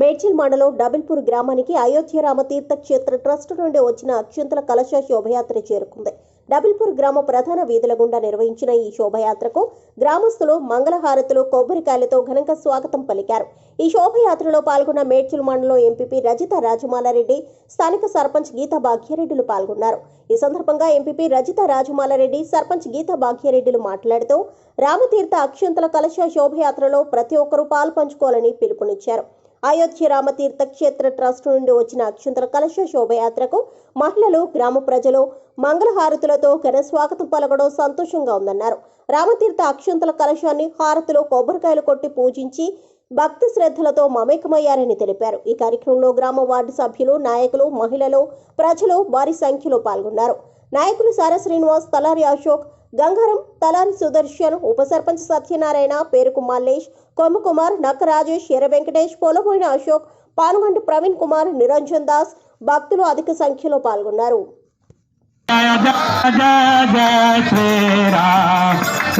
మేడ్చల్ మండలం డబిల్పూర్ గ్రామానికి అయోధ్య తీర్థక్షేత్ర క్షేత్ర ట్రస్ట్ నుండి వచ్చిన అక్షంతల కలశ శోభయాత్ర చేరుకుంది. డబిల్పూర్ గ్రామ ప్రధాన వీధుల గుండా నిర్వహించిన ఈ శోభయాత్రకు గ్రామస్తులు మంగళహారతులు కొబ్బరికాయలతో ఘనంగా స్వాగతం పలికారు. ఈ శోభయాత్రలో పాల్గొన్న మేడ్చల్ మండలం ఎంపీపీ రజిత రాజమాలారెడ్డి స్థానిక సర్పంచ్ గీతా భాగ్యరెడ్డిలు పాల్గొన్నారు. ఈ సందర్భంగా ఎంపీపీ రజిత రాజమాలారెడ్డి సర్పంచ్ గీతా భాగ్యరెడ్డిలు మాట్లాడుతూ రామతీర్థ అక్షంతల కలశ శోభయాత్రలో ప్రతి ఒక్కరూ పాల్పంచుకోవాలని పిలుపునిచ్చారు. అయోధ్య రామతీర్థ క్షేత్ర ట్రస్ట్ నుండి వచ్చిన అక్షంతర కలశ శోభయాత్రకు మహిళలు గ్రామ ప్రజలు మంగళహారతులతో ఘన స్వాగతం పలకడం సంతోషంగా ఉందన్నారు. రామతీర్థ అక్షంతల కలశాన్ని హారతులు కొబ్బరికాయలు కొట్టి పూజించి భక్తి శ్రద్ధలతో మమేకమయ్యారని తెలిపారు. ఈ కార్యక్రమంలో గ్రామ వార్డు సభ్యులు నాయకులు మహిళలు ప్రజలు భారీ సంఖ్యలో పాల్గొన్నారు. నాయకులు సారా శ్రీనివాస్ తలారి అశోక్ గంగారం తలారి సుదర్శన్ ఉప సర్పంచ్ సత్యనారాయణ పేరుకు మల్లేష్ కొమ్మకుమార్ నక్క రాజేష్ ఎర్ర వెంకటేష్ పొలపోయిన అశోక్ పాల్గొండ ప్రవీణ్ కుమార్ నిరంజన్ దాస్ భక్తులు అధిక సంఖ్యలో పాల్గొన్నారు.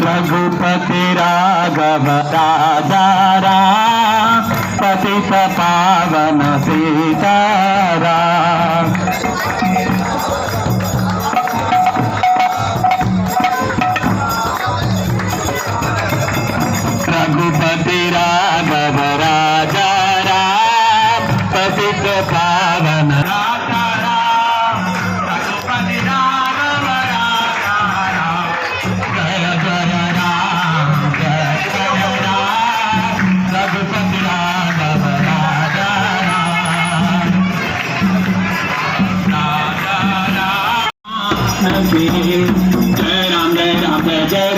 రఘుపతి రాఘవ రాజారా పతిత సీతారా. रघुपति राजा राम पतित पावन राजा राम राम राजा राम जय जय राम जय जय राम जय राम, जय जय